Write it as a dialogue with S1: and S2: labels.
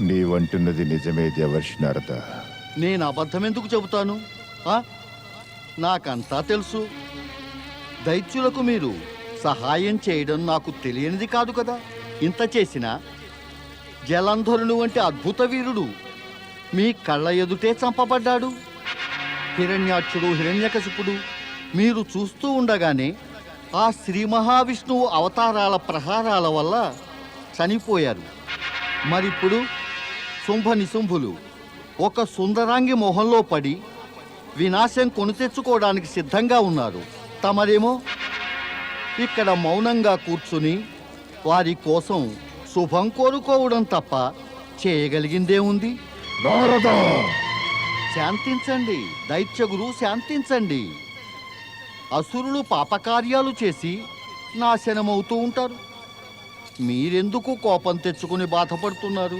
S1: నీవంటున్నది నిజమే దేవర్షి నారద
S2: నేను అబద్ధం ఎందుకు చెబుతాను? ఆ? నాకంతా తెలుసు. దైత్యులకు మీరు సహాయం చేయడం నాకు తెలియనిది కాదు కదా? ఇంత చేసినా జలంధరుడు వంటి అద్భుత వీరుడు మీ కళ్ళ ఎదుటే చంపబడ్డాడు. హిరణ్యాక్షుడు హిరణ్యకశిపుడు మీరు చూస్తూ ఉండగానే ఆ శ్రీ మహావిష్ణువు అవతారాల ప్రహారాల వల్ల చనిపోయారు. మరిప్పుడు శుంభ నిశుంభులు ఒక సుందరాంగి మొహంలో పడి వినాశం కొని తెచ్చుకోవడానికి సిద్ధంగా ఉన్నారు. తమరేమో? ఇక్కడ మౌనంగా కూర్చుని వారి కోసం శుభం కోరుకోవడం తప్ప చేయగలిగిందేముంది
S1: నారద!
S2: శాంతించండి. దైత్యగురు శాంతించండి. అసురులు పాపకార్యాలు చేసి నాశనమవుతూ ఉంటారు. మీరెందుకు కోపం తెచ్చుకుని బాధపడుతున్నారు?